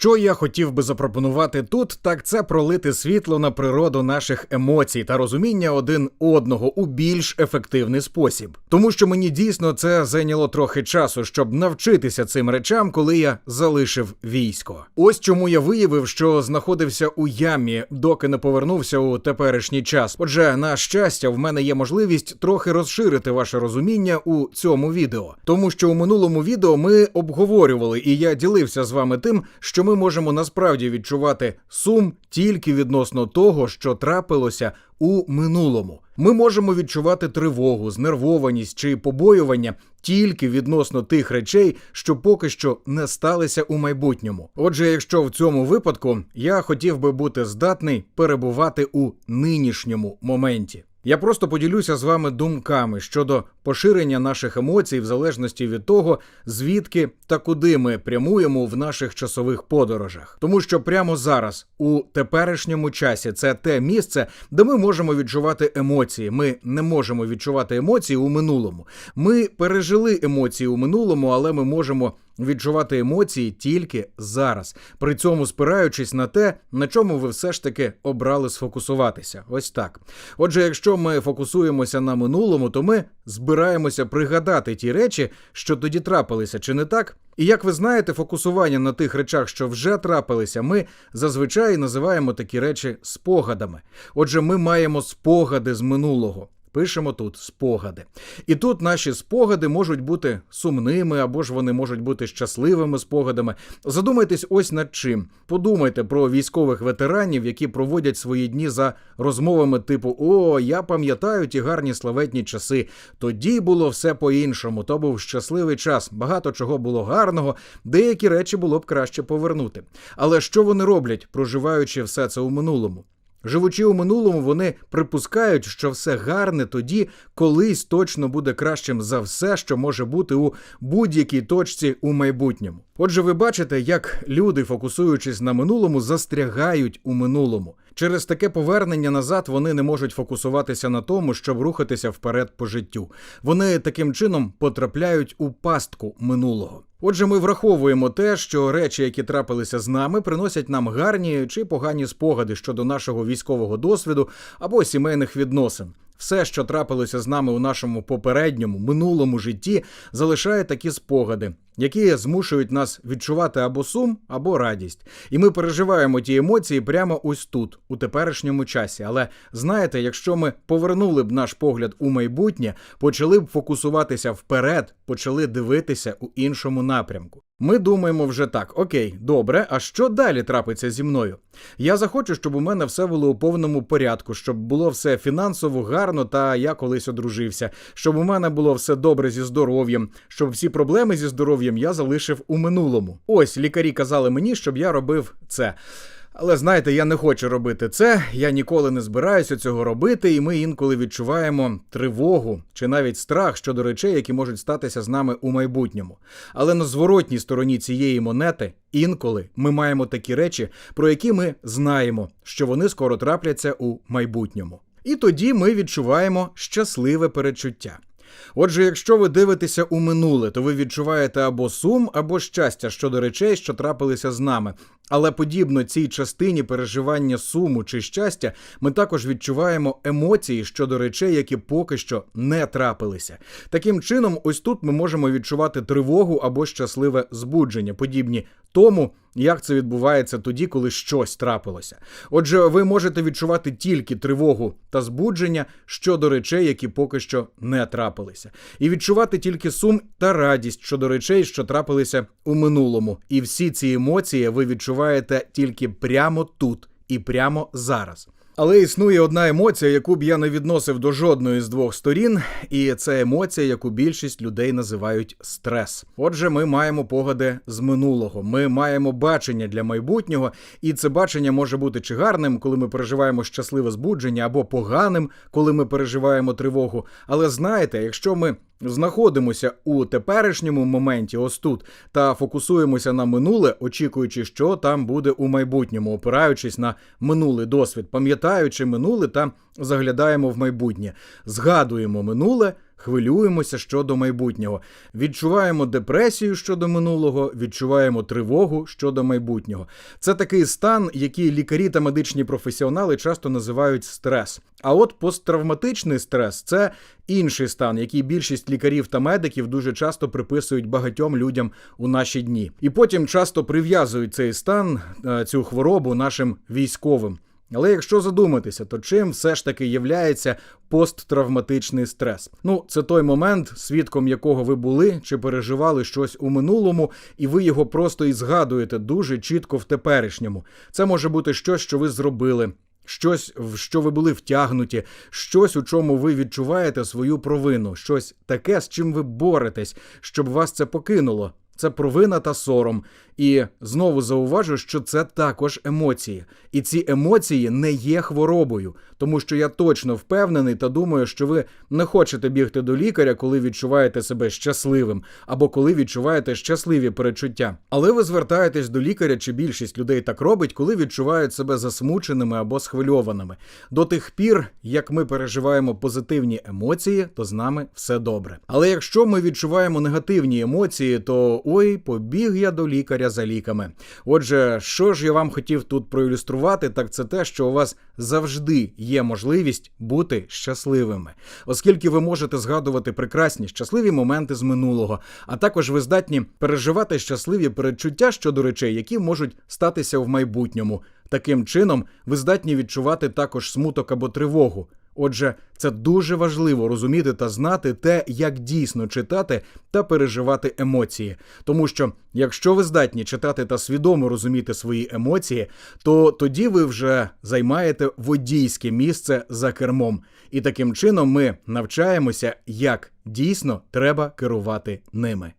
Що я хотів би запропонувати тут, так це пролити світло на природу наших емоцій та розуміння один одного у більш ефективний спосіб. Тому що мені дійсно це зайняло трохи часу, щоб навчитися цим речам, коли я залишив військо. Ось чому я виявив, що знаходився у ямі, доки не повернувся у теперішній час. Отже, на щастя, в мене є можливість трохи розширити ваше розуміння у цьому відео, тому що у минулому відео ми обговорювали, і я ділився з вами тим, що ми можемо насправді відчувати сум тільки відносно того, що трапилося у минулому. Ми можемо відчувати тривогу, знервованість чи побоювання тільки відносно тих речей, що поки що не сталися у майбутньому. Отже, якщо в цьому випадку я хотів би бути здатний перебувати у нинішньому моменті. Я просто поділюся з вами думками щодо поширення наших емоцій в залежності від того, звідки та куди ми прямуємо в наших часових подорожах. Тому що прямо зараз, у теперішньому часі, це те місце, де ми можемо відчувати емоції. Ми не можемо відчувати емоції у минулому. Ми пережили емоції у минулому, але ми можемо. Відчувати емоції тільки зараз, при цьому спираючись на те, на чому ви все ж таки обрали сфокусуватися. Ось так. Отже, якщо ми фокусуємося на минулому, то ми збираємося пригадати ті речі, що тоді трапилися, чи не так? І як ви знаєте, фокусування на тих речах, що вже трапилися, ми зазвичай називаємо такі речі спогадами. Отже, ми маємо спогади з минулого. Пишемо тут спогади. І тут наші спогади можуть бути сумними, або ж вони можуть бути щасливими спогадами. Задумайтесь ось над чим. Подумайте про військових ветеранів, які проводять свої дні за розмовами типу О, я пам'ятаю ті гарні славетні часи. Тоді було все по-іншому. То був щасливий час. Багато чого було гарного, деякі речі було б краще повернути. Але що вони роблять, проживаючи все це у минулому? Живучи у минулому, вони припускають, що все гарне тоді колись точно буде кращим за все, що може бути у будь-якій точці у майбутньому. Отже, ви бачите, як люди, фокусуючись на минулому, застрягають у минулому. Через таке повернення назад вони не можуть фокусуватися на тому, щоб рухатися вперед по життю. Вони таким чином потрапляють у пастку минулого. Отже, ми враховуємо те, що речі, які трапилися з нами, приносять нам гарні чи погані спогади щодо нашого військового досвіду або сімейних відносин. Все, що трапилося з нами у нашому попередньому минулому житті, залишає такі спогади, які змушують нас відчувати або сум, або радість. І ми переживаємо ті емоції прямо ось тут, у теперішньому часі. Але знаєте, якщо ми повернули б наш погляд у майбутнє, почали б фокусуватися вперед, почали дивитися у іншому напрямку. Ми думаємо вже так: окей, добре, а що далі трапиться зі мною? Я захочу, щоб у мене все було у повному порядку, щоб було все фінансово гарно, та я колись одружився, щоб у мене було все добре зі здоров'ям, щоб всі проблеми зі здоров'ям я залишив у минулому. Ось лікарі казали мені, щоб я робив це. Але знаєте, я не хочу робити це, я ніколи не збираюся цього робити, і ми інколи відчуваємо тривогу чи навіть страх щодо речей, які можуть статися з нами у майбутньому. Але на зворотній стороні цієї монети інколи ми маємо такі речі, про які ми знаємо, що вони скоро трапляться у майбутньому. І тоді ми відчуваємо щасливе перечуття. Отже, якщо ви дивитеся у минуле, то ви відчуваєте або сум, або щастя щодо речей, що трапилися з нами. Але подібно цій частині переживання суму чи щастя, ми також відчуваємо емоції щодо речей, які поки що не трапилися. Таким чином, ось тут ми можемо відчувати тривогу або щасливе збудження, подібні тому, як це відбувається тоді, коли щось трапилося. Отже, ви можете відчувати тільки тривогу та збудження щодо речей, які поки що не трапилися, і відчувати тільки сум та радість щодо речей, що трапилися у минулому. І всі ці емоції ви відчуваєте тільки прямо тут і прямо зараз. Але існує одна емоція, яку б я не відносив до жодної з двох сторін, і це емоція, яку більшість людей називають стрес. Отже, ми маємо погади з минулого, ми маємо бачення для майбутнього, і це бачення може бути чи гарним, коли ми переживаємо щасливе збудження, або поганим, коли ми переживаємо тривогу. Але знаєте, якщо ми знаходимося у теперішньому моменті, ось тут, та фокусуємося на минуле, очікуючи, що там буде у майбутньому, опираючись на минулий досвід, пам'ятаючи минуле та заглядаємо в майбутнє, згадуємо минуле. Хвилюємося щодо майбутнього, відчуваємо депресію щодо минулого, відчуваємо тривогу щодо майбутнього. Це такий стан, який лікарі та медичні професіонали часто називають стрес. А от посттравматичний стрес це інший стан, який більшість лікарів та медиків дуже часто приписують багатьом людям у наші дні, і потім часто прив'язують цей стан, е, цю хворобу нашим військовим. Але якщо задуматися, то чим все ж таки являється посттравматичний стрес? Ну, це той момент, свідком якого ви були чи переживали щось у минулому, і ви його просто і згадуєте дуже чітко в теперішньому. Це може бути щось, що ви зробили. Щось, в що ви були втягнуті, щось, у чому ви відчуваєте свою провину, щось таке, з чим ви боретесь, щоб вас це покинуло. Це провина та сором. І знову зауважу, що це також емоції. І ці емоції не є хворобою, тому що я точно впевнений та думаю, що ви не хочете бігти до лікаря, коли відчуваєте себе щасливим, або коли відчуваєте щасливі перечуття. Але ви звертаєтесь до лікаря, чи більшість людей так робить, коли відчувають себе засмученими або схвильованими. До тих пір, як ми переживаємо позитивні емоції, то з нами все добре. Але якщо ми відчуваємо негативні емоції, то ой, побіг я до лікаря за ліками. Отже, що ж я вам хотів тут проілюструвати, так це те, що у вас завжди є можливість бути щасливими, оскільки ви можете згадувати прекрасні щасливі моменти з минулого, а також ви здатні переживати щасливі передчуття щодо речей, які можуть статися в майбутньому. Таким чином, ви здатні відчувати також смуток або тривогу. Отже, це дуже важливо розуміти та знати те, як дійсно читати та переживати емоції. Тому що якщо ви здатні читати та свідомо розуміти свої емоції, то тоді ви вже займаєте водійське місце за кермом. І таким чином ми навчаємося, як дійсно треба керувати ними.